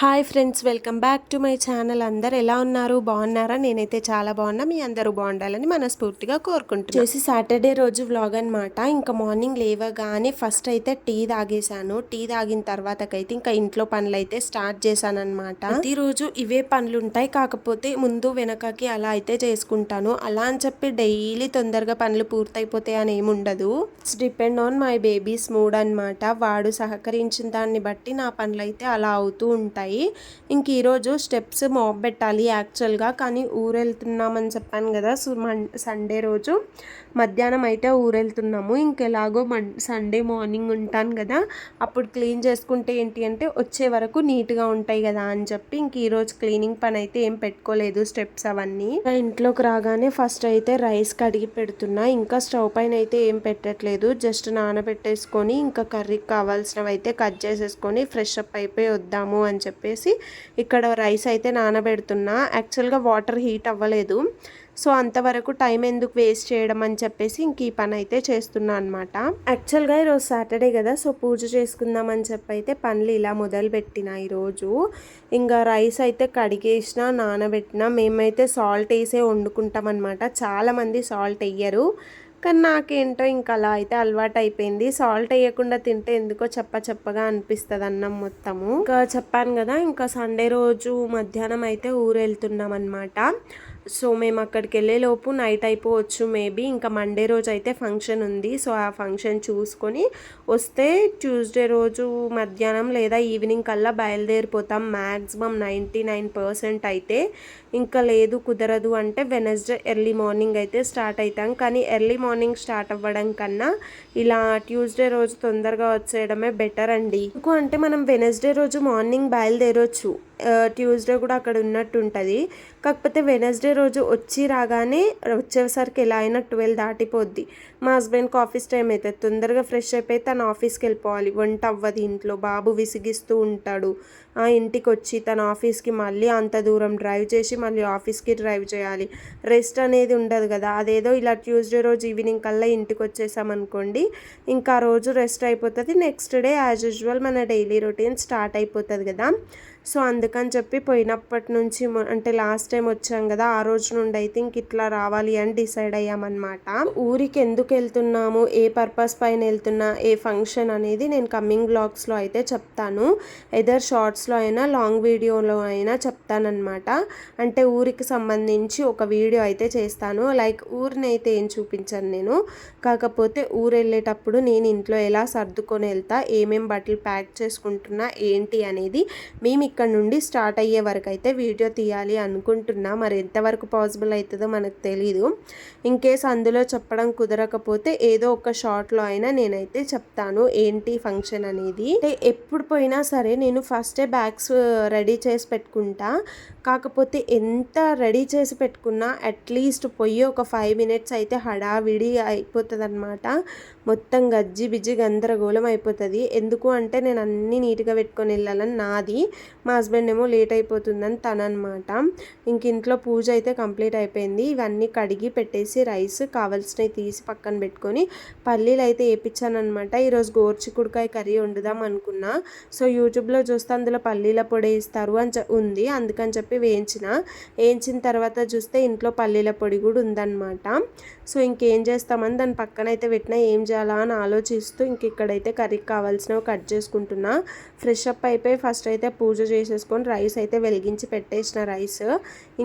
Hi friends welcome back to my channel. అందరు ఎలా ఉన్నారు? బాగున్నారా? నేనైతే చాలా బాగున్నా. మీ అందరూ బాగుండాలని మనస్ఫూర్తిగా కోరుకుంటున్నాను చేసి సాటర్డే రోజు వ్లాగ్ అనమాట ఇంకా మార్నింగ్ లేవగానే ఫస్ట్ అయితే టీ తాగేశాను. టీ తాగిన తర్వాతకైతే ఇంకా ఇంట్లో పనులు అయితే స్టార్ట్ చేశాను అనమాట ప్రతిరోజు ఇవే పనులు ఉంటాయి కాకపోతే ముందు వెనకకి అలా అయితే చేసుకుంటాను. అలా అని చెప్పి డైలీ తొందరగా పనులు పూర్తయిపోతాయి అని ఏముండదు. It's depend on my babies mood అనమాట వాడు సహకరించిన దాన్ని బట్టి నా పనులు అయితే అలా అవుతూ ఉంటాయి. ఇంక ఈరోజు స్టెప్స్ మోప్ పెట్టాలి యాక్చువల్గా. కానీ ఊరెళ్తున్నామని చెప్పాను కదా సో మన్ సండే రోజు. మధ్యాహ్నం అయితే ఊరెళ్తున్నాము. ఇంకెలాగో మన్ సండే మార్నింగ్ ఉంటాను కదా అప్పుడు క్లీన్ చేసుకుంటే ఏంటి అంటే వచ్చే వరకు నీట్గా ఉంటాయి కదా అని చెప్పి ఇంక ఈరోజు క్లీనింగ్ పని అయితే ఏం పెట్టుకోలేదు స్టెప్స్ అవన్నీ. ఇంట్లోకి రాగానే ఫస్ట్ అయితే రైస్ కడిగి పెడుతున్నా. ఇంకా స్టవ్ పైన అయితే ఏం పెట్టట్లేదు. జస్ట్ నానబెట్టేసుకొని ఇంకా కర్రీకి కావాల్సినవి అయితే కట్ చేసేసుకొని ఫ్రెష్ అప్ అయిపోయి వద్దాము అని చెప్పి చెప్పేసి ఇక్కడ రైస్ అయితే నానబెడుతున్నా. యాక్చువల్గా వాటర్ హీట్ అవ్వలేదు. సో అంతవరకు టైం ఎందుకు వేస్ట్ చేయడం అని చెప్పేసి ఇంక ఈ పని అయితే చేస్తున్నా అనమాట యాక్చువల్గా ఈరోజు సాటర్డే కదా సో పూజ చేసుకుందాం అని చెప్పి అయితే పనులు ఇలా మొదలు పెట్టిన ఈరోజు. ఇంకా రైస్ అయితే కడిగేసిన నానబెట్టిన మేమైతే సాల్ట్ వేసే వండుకుంటాం అనమాట చాలామంది సాల్ట్ వేయరు. కానీ నాకేంటో ఇంకా అలా అయితే అలవాటు అయిపోయింది సాల్ట్ వేయకుండా తింటే ఎందుకో చెప్ప చెప్పగా అనిపిస్తుంది అన్నం మొత్తము. ఇంకా చెప్పాను కదా ఇంకా సండే రోజు మధ్యాహ్నం అయితే ఊరు వెళ్తున్నాం అనమాట సో మేము అక్కడికి వెళ్ళేలోపు నైట్ అయిపోవచ్చు మేబీ. ఇంకా మండే రోజు అయితే ఫంక్షన్ ఉంది. సో ఆ ఫంక్షన్ చూసుకొని వస్తే ట్యూస్డే రోజు మధ్యాహ్నం లేదా ఈవినింగ్ కల్లా బయలుదేరిపోతాం. మ్యాక్సిమం నైంటీ నైన్ పర్సెంట్ అయితే. ఇంకా లేదు కుదరదు అంటే వెనస్డే ఎర్లీ మార్నింగ్ అయితే స్టార్ట్ అవుతాం కానీ ఎర్లీ మార్నింగ్ స్టార్ట్ అవ్వడం కన్నా ఇలా ట్యూస్డే రోజు తొందరగా వచ్చేయడమే బెటర్ అండి. ఎందుకు అంటే మనం వెనస్డే రోజు మార్నింగ్ బయలుదేరొచ్చు. ట్యూస్డే కూడా అక్కడ ఉన్నట్టు ఉంటుంది కాకపోతే వెనస్డే రోజు వచ్చి రాగానే వచ్చేసరికి ఎలా అయినా ట్వెల్వ్ దాటిపోద్ది. మా హస్బెండ్కి ఆఫీస్ టైం అవుతుంది తొందరగా ఫ్రెష్ అయిపోయి తన ఆఫీస్కి వెళ్ళిపోవాలి. వంట అవ్వదు ఇంట్లో. బాబు విసిగిస్తూ ఉంటాడు. ఆ ఇంటికి వచ్చి తన ఆఫీస్కి మళ్ళీ అంత దూరం డ్రైవ్ చేసి మళ్ళీ ఆఫీస్కి డ్రైవ్ చేయాలి. రెస్ట్ అనేది ఉండదు కదా. అదేదో ఇలా ట్యూస్డే రోజు ఈవినింగ్ కల్లా ఇంటికి వచ్చేసామనుకోండి ఇంకా ఆ రోజు రెస్ట్ అయిపోతుంది. నెక్స్ట్ డే యాజ్ యూజువల్ మన డైలీ రొటీన్ స్టార్ట్ అయిపోతుంది కదా. సో అందుకని చెప్పి పోయినప్పటి నుంచి అంటే లాస్ట్ టైం వచ్చాం కదా ఆ రోజు నుండి అయితే ఇంక ఇట్లా రావాలి అని డిసైడ్ అయ్యామన్నమాట. ఊరికి ఎందుకు వెళ్తున్నాము ఏ పర్పస్ పైన వెళ్తున్నా ఏ ఫంక్షన్ అనేది నేను కమ్మింగ్ బ్లాగ్స్లో అయితే చెప్తాను. ఎదర్ షార్ట్స్లో అయినా లాంగ్ వీడియోలో అయినా చెప్తానమాట అంటే ఊరికి సంబంధించి ఒక వీడియో అయితే చేస్తాను. లైక్ ఊరిని అయితే ఏం చూపించాను నేను. కాకపోతే ఊరు వెళ్ళేటప్పుడు నేను ఇంట్లో ఎలా సర్దుకొని వెళ్తా ఏమేం బట్టలు ప్యాక్ చేసుకుంటున్నా ఏంటి అనేది మేము ఇక్కడ నుండి స్టార్ట్ అయ్యే వరకు అయితే వీడియో తీయాలి అనుకుంటున్నా. మరి ఎంతవరకు పాసిబుల్ అవుతుందో మనకు తెలీదు. ఇన్ కేస్ అందులో చెప్పడం కుదరకపోతే ఏదో ఒక షార్ట్లో అయినా నేనైతే చెప్తాను ఏంటి ఫంక్షన్ అనేది. అంటే ఎప్పుడు పోయినా సరే నేను ఫస్టే బ్యాగ్స్ రెడీ చేసి పెట్టుకుంటా. కాకపోతే ఎంత రెడీ చేసి పెట్టుకున్నా అట్లీస్ట్ పొయ్యి ఒక ఫైవ్ మినిట్స్ అయితే హడావిడి అయిపోతుంది అనమాట మొత్తం గజ్జి బిజ్జి గందరగోళం అయిపోతుంది. ఎందుకు అంటే నేను అన్నీ నీట్గా పెట్టుకొని వెళ్ళాలని నాది. మా హస్బెండ్ ఏమో లేట్ అయిపోతుందని తననమాట ఇంక ఇంట్లో పూజ అయితే కంప్లీట్ అయిపోయింది. ఇవన్నీ కడిగి పెట్టేసి రైస్ కావాల్సినవి తీసి పక్కన పెట్టుకొని పల్లీలు అయితే వేయించాను ఈరోజు గోర్చికుడికాయ కర్రీ వండుదాం అనుకున్నా. సో యూట్యూబ్లో చూస్తే అందులో పల్లీల పొడి ఇస్తారు అని ఉంది. అందుకని చెప్పి చెప్పి వేయించిన. వేయించిన తర్వాత చూస్తే ఇంట్లో పల్లీల పొడి కూడా ఉందన్నమాట. సో ఇంకేం చేస్తామని దాని పక్కన అయితే పెట్టినా ఏం చేయాలా అని ఆలోచిస్తూ ఇంక ఇక్కడైతే కర్రీకి కావాల్సినవి కట్ చేసుకుంటున్నా. ఫ్రెష్ అప్ అయిపోయి ఫస్ట్ అయితే పూజ చేసేసుకొని రైస్ అయితే వెలిగించి పెట్టేసిన రైస్.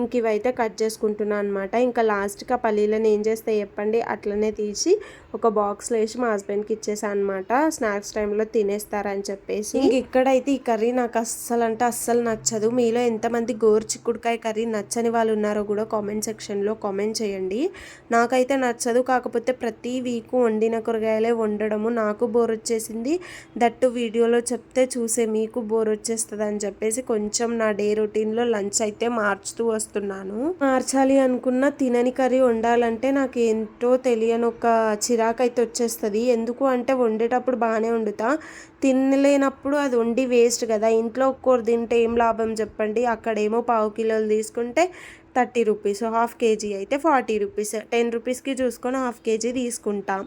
ఇంక ఇవైతే కట్ చేసుకుంటున్నాను అనమాట ఇంకా లాస్ట్గా పల్లీలను ఏం చేస్తే చెప్పండి అట్లనే తీసి ఒక బాక్స్లో వేసి మా హస్బెండ్కి ఇచ్చేసాను అనమాట స్నాక్స్ టైంలో తినేస్తారని చెప్పేసి. ఇంక ఇక్కడైతే ఈ కర్రీ నాకు అస్సలు అంటే అస్సలు నచ్చదు. మీలో ఎంతమంది గోరు చిక్కుడుకాయ కర్రీ నచ్చని వాళ్ళు ఉన్నారో కూడా కామెంట్ సెక్షన్లో కామెంట్ చేయండి. నాకైతే నచ్చదు. కాకపోతే ప్రతి వీక్ వండిన కూరగాయలే వండడము నాకు బోర్ వచ్చేసింది. దట్టు వీడియోలో చెప్తే చూసే మీకు బోర్ వచ్చేస్తుంది అని చెప్పేసి కొంచెం నా డే రొటీన్లో లంచ్ అయితే మార్చుతూ వస్తున్నాను. మార్చాలి అనుకున్న తినని కర్రీ వండాలంటే నాకు ఏంటో తెలియని ఒక చిరా అయితే వచ్చేస్తుంది. ఎందుకు అంటే వండేటప్పుడు బాగానే వండుతా. తినలేనప్పుడు అది వండి వేస్ట్ కదా. ఇంట్లో ఒక్కొక్కరు తింటే ఏం లాభం చెప్పండి. అక్కడేమో పావు కిలోలు తీసుకుంటే థర్టీ రూపీస్ హాఫ్ కేజీ అయితే ఫార్టీ రూపీస్. టెన్ రూపీస్కి చూసుకొని హాఫ్ కేజీ తీసుకుంటాం.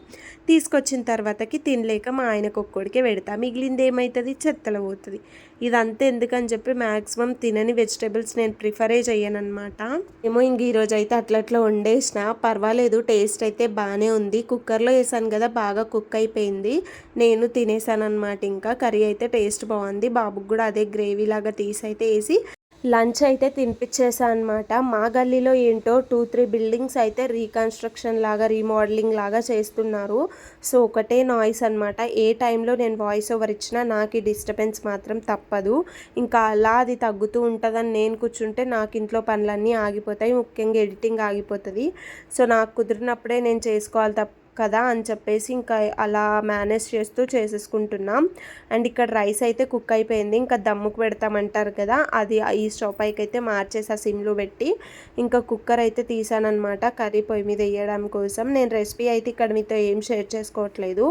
తీసుకొచ్చిన తర్వాతకి తినలేక మా ఆయనకు ఒక్కడికే పెడతా. మిగిలింది ఏమవుతుంది చెత్తలో పోతుంది. ఇదంతా ఎందుకని చెప్పి మ్యాక్సిమం తినని వెజిటేబుల్స్ నేను ప్రిఫరే చేయనమాట ఏమో ఇంక ఈరోజు అయితే అట్లట్లో వండేసిన. పర్వాలేదు టేస్ట్ అయితే బాగానే ఉంది. కుక్కర్లో వేసాను కదా బాగా కుక్ అయిపోయింది. నేను తినేసాను అనమాట ఇంకా కర్రీ అయితే టేస్ట్ బాగుంది. బాబుకి కూడా అదే గ్రేవీ లాగా తీసి అయితే వేసి లంచ్ అయితే తినిపించేసా అనమాట మా గల్లీలో ఏంటో టూ త్రీ బిల్డింగ్స్ అయితే రీకన్స్ట్రక్షన్ లాగా రీమోడలింగ్ లాగా చేస్తున్నారు. సో ఒకటే నాయిస్ అనమాట ఏ టైంలో నేను వాయిస్ ఓవర్ ఇచ్చినా నాకు ఈ డిస్టర్బెన్స్ మాత్రం తప్పదు. ఇంకా అలా అది తగ్గుతూ ఉంటుందని నేను కూర్చుంటే నాకు ఇంట్లో పనులన్నీ ఆగిపోతాయి. ముఖ్యంగా ఎడిటింగ్ ఆగిపోతుంది. సో నాకు కుదిరినప్పుడే నేను చేసుకోవాలి తప్ప కదా అని చెప్పేసి ఇంకా అలా మేనేజ్ చేస్తూ చేసేసుకుంటున్నాం. అండ్ ఇక్కడ రైస్ అయితే కుక్ అయిపోయింది. ఇంకా దమ్ముకు పెడతామంటారు కదా అది ఈ స్టవ్ పైకి అయితే మార్చేసి ఆ సిమ్లో పెట్టి ఇంకా కుక్కర్ అయితే తీసానమాట కర్రీ పొయ్యి మీద వేయడం కోసం. నేను రెసిపీ అయితే ఇక్కడ మీతో ఏం షేర్ చేసుకోవట్లేదు.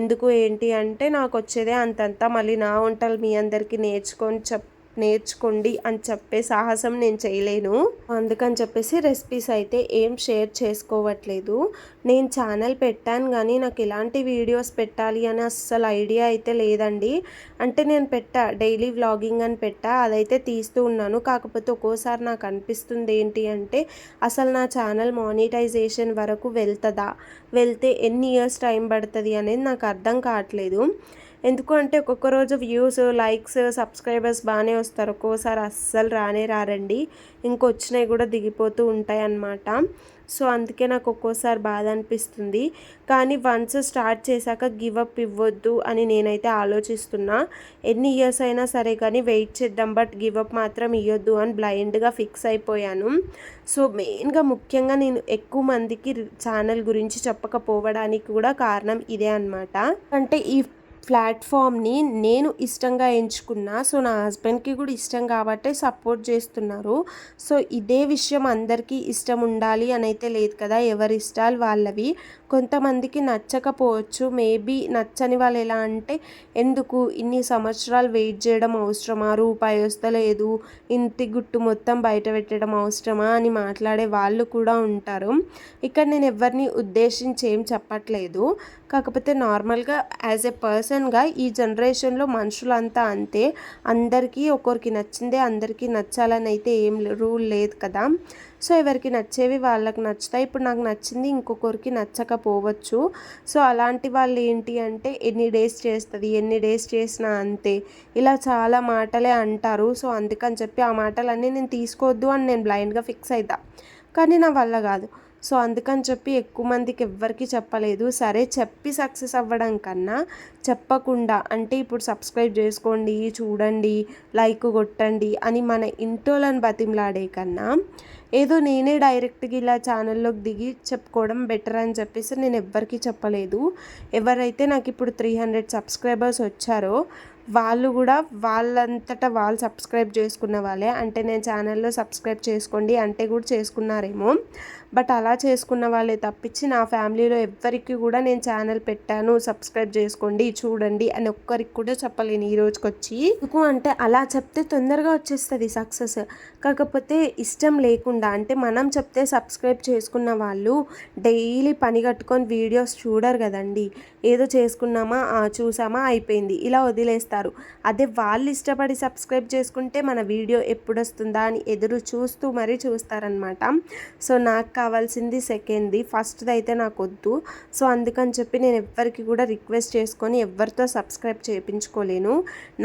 ఎందుకు ఏంటి అంటే నాకు వచ్చేదే అంతంతా. మళ్ళీ నా వంటలు మీ అందరికీ నేర్చుకొని చెప్ నేర్చుకోండి అని చెప్పే సాహసం నేను చేయలేను. అందుకని చెప్పేసి రెసిపీస్ అయితే ఏం షేర్ చేసుకోవట్లేదు. నేను ఛానల్ పెట్టాను కానీ నాకు ఎలాంటి వీడియోస్ పెట్టాలి అని అస్సలు ఐడియా అయితే లేదండి. అంటే నేను పెట్టా డైలీ వ్లాగింగ్ అని పెట్టా అదైతే తీస్తూ ఉన్నాను. కాకపోతే ఒక్కోసారి నాకు అనిపిస్తుంది ఏంటి అంటే అసలు నా ఛానల్ మానిటైజేషన్ వరకు వెళ్తుందా? వెళ్తే ఎన్ని ఇయర్స్ టైం పడుతుంది అనేది నాకు అర్థం కావట్లేదు. ఎందుకు అంటే ఒక్కొక్క రోజు వ్యూస్ లైక్స్ సబ్స్క్రైబర్స్ బాగానే వస్తారు. ఒక్కోసారి అస్సలు రానే రారండి. ఇంకొచ్చినవి కూడా దిగిపోతూ ఉంటాయి అన్నమాట. సో అందుకే నాకు ఒక్కోసారి బాధ అనిపిస్తుంది. కానీ వన్స్ స్టార్ట్ చేశాక గివ్ అప్ ఇవ్వద్దు అని నేనైతే ఆలోచిస్తున్నా. ఎన్ని ఇయర్స్ అయినా సరే కానీ వెయిట్ చేద్దాం బట్ గివ్ అప్ మాత్రం ఇవ్వద్దు అని బ్లైండ్గా ఫిక్స్ అయిపోయాను. సో మెయిన్గా ముఖ్యంగా నేను ఎక్కువ మందికి ఛానల్ గురించి చెప్పకపోవడానికి కూడా కారణం ఇదే అనమాట అంటే ఈ ప్లాట్ఫామ్ని నేను ఇష్టంగా ఎంచుకున్నా సో నా హస్బెండ్కి కూడా ఇష్టం కాబట్టి సపోర్ట్ చేస్తున్నారు. సో ఇదే విషయం అందరికీ ఇష్టం ఉండాలి అని అయితే లేదు కదా ఎవరి ఇష్టాలు వాళ్ళవి. కొంతమందికి నచ్చకపోవచ్చు. మేబీ నచ్చని వాళ్ళు ఎలా అంటే ఎందుకు ఇన్ని సంవత్సరాలు వెయిట్ చేయడం అవసరమా? రూపాయి వస్తలేదు. ఇంటి గుట్టు మొత్తం బయట పెట్టడం అవసరమా? అని మాట్లాడే వాళ్ళు కూడా ఉంటారు. ఇక్కడ నేను ఎవరిని ఉద్దేశించి ఏం చెప్పట్లేదు. కాకపోతే నార్మల్గా యాజ్ ఎ పర్సన్గా ఈ జనరేషన్లో మనుషులంతా అంతే. అందరికీ ఒకరికి నచ్చిందే అందరికీ నచ్చాలని అయితే ఏం రూల్ లేదు కదా. సో ఎవరికి నచ్చేవి వాళ్ళకి నచ్చుతాయి. ఇప్పుడు నాకు నచ్చింది ఇంకొకరికి నచ్చకపోవచ్చు. సో అలాంటి వాళ్ళు ఏంటి అంటే ఎన్ని డేస్ చేస్తుంది ఎన్ని డేస్ చేసినా అంతే. ఇలా చాలా మాటలే అంటారు. సో అందుకని చెప్పి ఆ మాటలన్నీ నేను తీసుకోవద్దు అని నేను బ్లైండ్గా ఫిక్స్ అవుతా కానీ నా వల్ల కాదు. సో అందుకని చెప్పి ఎక్కువ మందికి ఎవ్వరికి చెప్పలేదు. సరే చెప్పి సక్సెస్ అవ్వడం కన్నా చెప్పకుండా అంటే ఇప్పుడు సబ్స్క్రైబ్ చేసుకోండి చూడండి లైక్ కొట్టండి అని మన ఇంటోలను బతిమలాడే కన్నా ఏదో నేనే డైరెక్ట్గా ఇలా ఛానల్లోకి దిగి చెప్పుకోవడం బెటర్ అని చెప్పేసి నేను ఎవ్వరికీ చెప్పలేదు. ఎవరైతే నాకు ఇప్పుడు త్రీ హండ్రెడ్ సబ్స్క్రైబర్స్ వచ్చారో వాళ్ళు కూడా వాళ్ళంతటా వాళ్ళు సబ్స్క్రైబ్ చేసుకున్న వాళ్ళే. అంటే నేను ఛానల్లో సబ్స్క్రైబ్ చేసుకోండి అంటే కూడా చేసుకున్నారేమో. బట్ అలా చేసుకున్న వాళ్ళే తప్పించి నా ఫ్యామిలీలో ఎవ్వరికి కూడా నేను ఛానల్ పెట్టాను. సబ్స్క్రైబ్ చేసుకోండి చూడండి అని ఒక్కరికి కూడా చెప్పలేను ఈ రోజుకి వచ్చి ఎందుకు అంటే అలా చెప్తే తొందరగా వచ్చేస్తుంది సక్సెస్. కాకపోతే ఇష్టం లేకుండా అంటే మనం చెప్తే సబ్స్క్రైబ్ చేసుకున్న వాళ్ళు డైలీ పని కట్టుకొని వీడియోస్ చూడరు కదండి. ఏదో చేసుకున్నామా చూసామా అయిపోయింది. ఇలా వదిలేస్తారు. అదే వాళ్ళు ఇష్టపడి సబ్స్క్రైబ్ చేసుకుంటే మన వీడియో ఎప్పుడు వస్తుందా అని ఎదురు చూస్తూ మరీ చూస్తారనమాట. సో నాకు కావాల్సింది సెకండ్ది. ఫస్ట్ది అయితే నాకు వద్దు సో అందుకని చెప్పి నేను ఎవ్వరికి కూడా రిక్వెస్ట్ చేసుకొని ఎవరితో సబ్స్క్రైబ్ చేయించుకోలేను.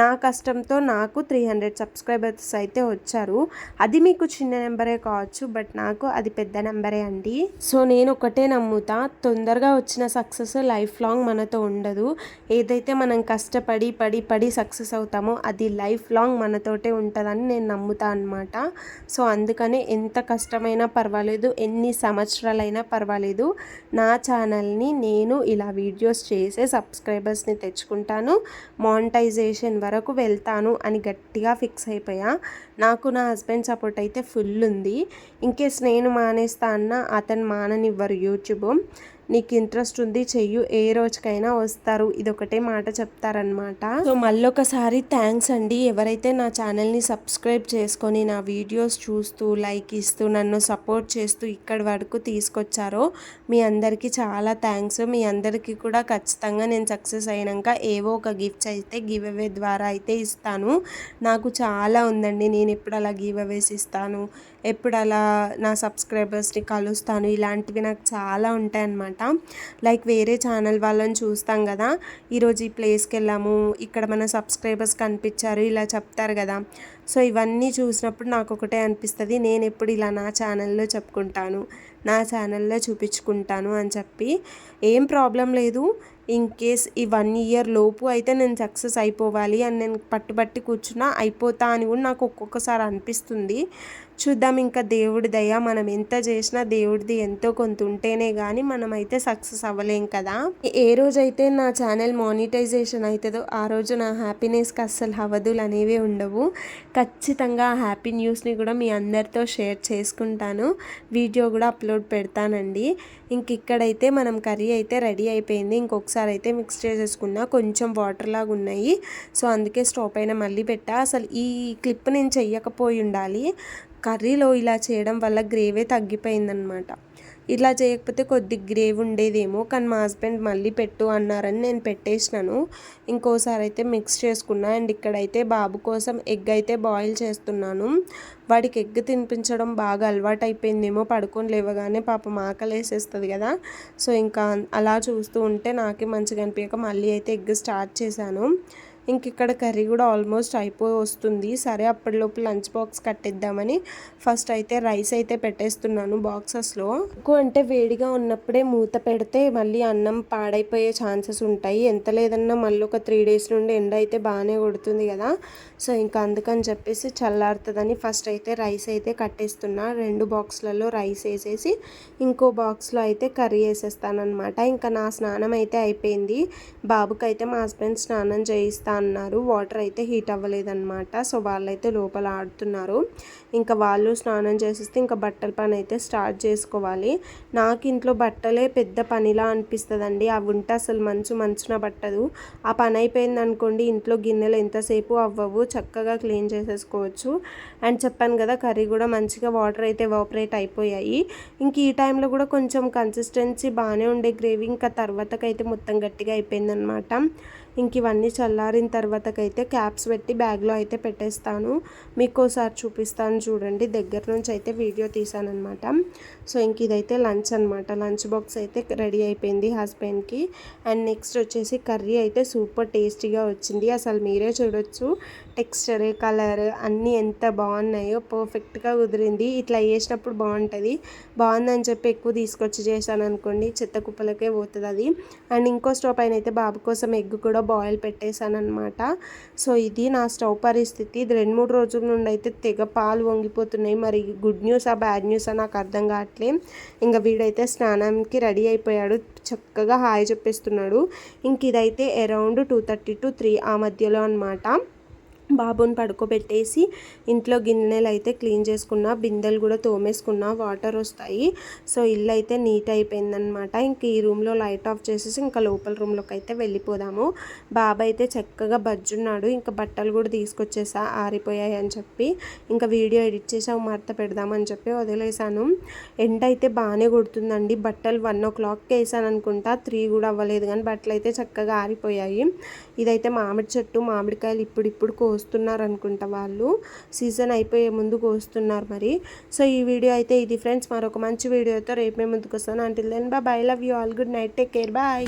నా కష్టంతో నాకు త్రీ హండ్రెడ్ సబ్స్క్రైబర్స్ అయితే వచ్చారు. అది మీకు చిన్న నెంబరే కావచ్చు బట్ నాకు అది పెద్ద నెంబరే అండి. సో నేను ఒకటే నమ్ముతా. తొందరగా వచ్చిన సక్సెస్ లైఫ్ లాంగ్ మనతో ఉండదు. ఏదైతే మనం కష్టపడి పడి పడి స్టడీ సక్సెస్ అవుతామో అది లైఫ్ లాంగ్ మనతోటే ఉంటుందని నేను నమ్ముతా అనమాట సో అందుకనే ఎంత కష్టమైనా పర్వాలేదు ఎన్ని ఎన్ని సంవత్సరాలైనా పర్వాలేదు నా ఛానల్ని నేను ఇలా వీడియోస్ చేసే సబ్స్క్రైబర్స్ని తెచ్చుకుంటాను మానిటైజేషన్ వరకు వెళ్తాను అని గట్టిగా ఫిక్స్ అయిపోయా. నాకు నా హస్బెండ్ సపోర్ట్ అయితే ఫుల్ ఉంది. ఇన్కేస్ నేను మానేస్తా అన్న అతను మాననివ్వరు యూట్యూబ్. నీకు ఇంట్రెస్ట్ ఉంది చెయ్యు ఏ రోజుకైనా వస్తారు. ఇదొకటే మాట చెప్తారనమాట సో మళ్ళొకసారి థ్యాంక్స్ అండి. ఎవరైతే నా ఛానల్ని సబ్స్క్రైబ్ చేసుకొని నా వీడియోస్ చూస్తూ లైక్ ఇస్తూ నన్ను సపోర్ట్ చేస్తూ ఇక్కడి వరకు తీసుకొచ్చారో మీ అందరికీ చాలా థ్యాంక్స్ మీ అందరికీ కూడా ఖచ్చితంగా నేను సక్సెస్ అయినాక ఏవో ఒక గిఫ్ట్స్ అయితే గివ్ అవే ద్వారా అయితే ఇస్తాను. నాకు చాలా ఉందండి. నేను ఎప్పుడు అలా గివ్ అవేస్ ఇస్తాను ఎప్పుడు అలా నా సబ్స్క్రైబర్స్ని కలుస్తాను. ఇలాంటివి నాకు చాలా ఉంటాయన్నమాట. లైక్ వేరే ఛానల్ వాళ్ళని చూస్తాం కదా ఈరోజు ఈ ప్లేస్కి వెళ్ళాము ఇక్కడ మన సబ్స్క్రైబర్స్ కనిపించారు ఇలా చెప్తారు కదా. సో ఇవన్నీ చూసినప్పుడు నాకు ఒకటే అనిపిస్తుంది నేను ఎప్పుడు ఇలా నా ఛానల్లో చెప్పుకుంటాను నా ఛానల్లో చూపించుకుంటాను అని చెప్పి. ఏం ప్రాబ్లం లేదు ఇన్ కేస్ ఈ వన్ ఇయర్ లోపు అయితే నేను సక్సెస్ అయిపోవాలి అని నేను పట్టుబట్టి కూర్చున్నా అయిపోతా అని కూడా నాకు ఒక్కొక్కసారి అనిపిస్తుంది. చూద్దాం. ఇంకా దేవుడి దయ మనం ఎంత చేసినా దేవుడిది ఎంతో కొంత ఉంటేనే కానీ మనం అయితే సక్సెస్ అవ్వలేం కదా. ఏ రోజైతే నా ఛానల్ మానిటైజేషన్ అవుతుందో ఆ రోజు నా హ్యాపీనెస్కి అస్సలు హవదులు అనేవి ఉండవు. ఖచ్చితంగా ఆ హ్యాపీ న్యూస్ని కూడా మీ అందరితో షేర్ చేసుకుంటాను. వీడియో కూడా అప్లోడ్ పెడతానండి. ఇంక ఇక్కడైతే మనం కర్రీ అయితే రెడీ అయిపోయింది. ఇంకొకసారి అయితే మిక్స్ చేసేసుకున్నా కొంచెం వాటర్ లాగా ఉన్నాయి. సో అందుకే స్టవ్ పైన మళ్ళీ పెట్టా. అసలు ఈ క్లిప్ నేను చెయ్యకపోయి ఉండాలి. కర్రీలో ఇలా చేయడం వల్ల గ్రేవే తగ్గిపోయిందనమాట ఇలా చేయకపోతే కొద్ది గ్రేవ్ ఉండేదేమో కానీ మా హస్బెండ్ మళ్ళీ పెట్టు అన్నారని నేను పెట్టేసినాను. ఇంకోసారి అయితే మిక్స్ చేసుకున్నా. అండ్ ఇక్కడైతే బాబు కోసం ఎగ్ అయితే బాయిల్ చేస్తున్నాను. వాడికి ఎగ్ తినిపించడం బాగా అలవాటు అయిపోయిందేమో పడుకొని లేవగానే పాప ఆకలి వేసేస్తుంది కదా. సో ఇంకా అలా చూస్తూ ఉంటే నాకే మంచిగా అనిపించక మళ్ళీ అయితే ఎగ్ స్టార్ట్ చేశాను. ఇంక ఇక్కడ కర్రీ కూడా ఆల్మోస్ట్ అయిపోయి వస్తుంది సరే అప్పటిలోపు లంచ్ బాక్స్ కట్టిద్దామని ఫస్ట్ అయితే రైస్ అయితే పెట్టేస్తున్నాను బాక్సెస్లో. ఎక్కువ అంటే వేడిగా ఉన్నప్పుడే మూత పెడితే మళ్ళీ అన్నం పాడైపోయే ఛాన్సెస్ ఉంటాయి. ఎంత లేదన్నా మళ్ళీ ఒక త్రీ డేస్ నుండి ఎండ అయితే బాగానే కొడుతుంది కదా. సో ఇంకా అందుకని చెప్పేసి చల్లారుతుందని ఫస్ట్ అయితే రైస్ అయితే కట్టేస్తున్నా. రెండు బాక్స్లలో రైస్ వేసేసి ఇంకో బాక్స్లో అయితే కర్రీ వేసేస్తాను అనమాట ఇంకా నా స్నానం అయితే అయిపోయింది. బాబుకైతే అయితే మా హస్బెండ్ స్నానం చేయిస్తాను. అన్నారు. వాటర్ అయితే హీట్ అవ్వలేదన్నమాట. సో వాళ్ళైతే లోపల ఆడుతున్నారు. ఇంకా వాళ్ళు స్నానం చేసేస్తే ఇంకా బట్టల పని అయితే స్టార్ట్ చేసుకోవాలి. నాకు ఇంట్లో బట్టలే పెద్ద పనిలా అనిపిస్తుందండి. అవి ఉంటే అసలు మంచు మంచున పట్టదు. ఆ పని అయిపోయింది అనుకోండి ఇంట్లో గిన్నెలు ఎంతసేపు అవ్వవు చక్కగా క్లీన్ చేసేసుకోవచ్చు. అండ్ చెప్పాను కదా కర్రీ కూడా మంచిగా వాటర్ అయితే ఎవాపరేట్ అయిపోయాయి. ఇంక ఈ టైంలో కూడా కొంచెం కన్సిస్టెన్సీ బాగానే ఉండే గ్రేవీ ఇంకా తర్వాతకైతే మొత్తం గట్టిగా అయిపోయిందనమాట ఇంక ఇవన్నీ చల్లారిన తర్వాతకైతే క్యాప్స్ పెట్టి బ్యాగ్లో అయితే పెట్టేస్తాను. మీకు ఒకసారి చూపిస్తాను చూడండి. దగ్గర నుంచి అయితే వీడియో తీసానమాట సో ఇంక ఇదైతే లంచ్ అనమాట లంచ్ బాక్స్ అయితే రెడీ అయిపోయింది హస్బెండ్కి. అండ్ నెక్స్ట్ వచ్చేసి కర్రీ అయితే సూపర్ టేస్టీగా వచ్చింది. అసలు మీరే చూడొచ్చు. టెక్స్చర్ కలర్ అన్నీ ఎంత బాగున్నాయో. పర్ఫెక్ట్గా కుదిరింది. ఇట్లా చేసినప్పుడు బాగుంటుంది. బాగుందని చెప్పి ఎక్కువ తీసుకొచ్చి చేశాను అనుకోండి చెత్త కుప్పలకే పోతుంది అది. అండ్ ఇంకో స్టవ్ పైన అయితే బాబు కోసం ఎగ్ కూడా బాయిల్ పెట్టేశాను అనమాట సో ఇది నా స్టవ్ పరిస్థితి. ఇది రెండు మూడు రోజుల నుండి అయితే తెగ పాలు వంగిపోతున్నాయి. మరి గుడ్ న్యూస్ ఆ బ్యాడ్ న్యూస్ నాకు అర్థం అట్లే ఇంకా వీడైతే స్నానానికి రెడీ అయిపోయాడు. చక్కగా హాయ్ చెప్పేస్తున్నాడు. ఇంక ఇదైతే around two thirty to three ఆ మధ్యలో అనమాట బాబుని పడుకోబెట్టేసి ఇంట్లో గిన్నెలు అయితే క్లీన్ చేసుకున్నా బిందెలు కూడా తోమేసుకున్నా వాటర్ వస్తాయి. సో ఇల్లు అయితే నీట్ అయిపోయిందనమాట ఇంక ఈ రూమ్లో లైట్ ఆఫ్ చేసేసి ఇంకా లోపల రూమ్లోకి అయితే వెళ్ళిపోదాము. బాబు అయితే చక్కగా బజ్జున్నాడు. ఇంకా బట్టలు కూడా తీసుకొచ్చేసా ఆరిపోయాయి అని చెప్పి. ఇంకా వీడియో ఎడిట్ చేసి మడత పెడదామని చెప్పి వదిలేసాను ఎండ అయితే బాగానే కొడుతుందండి. బట్టలు వన్ ఓ క్లాక్కి వేసాను అనుకుంటా. త్రీ కూడా అవ్వలేదు కానీ బట్టలు అయితే చక్కగా ఆరిపోయాయి. ఇదైతే మామిడి చెట్టు మామిడికాయలు ఇప్పుడు ఇప్పుడు కోస్తున్నారు అనుకుంటా వాళ్ళు. సీజన్ అయిపోయే ముందు కోస్తున్నారు మరి. సో ఈ వీడియో అయితే ఇది ఫ్రెండ్స్. మరొక మంచి వీడియోతో రేపు మేము ముందుకు వస్తాను అంటే then bye love you all good night take care bye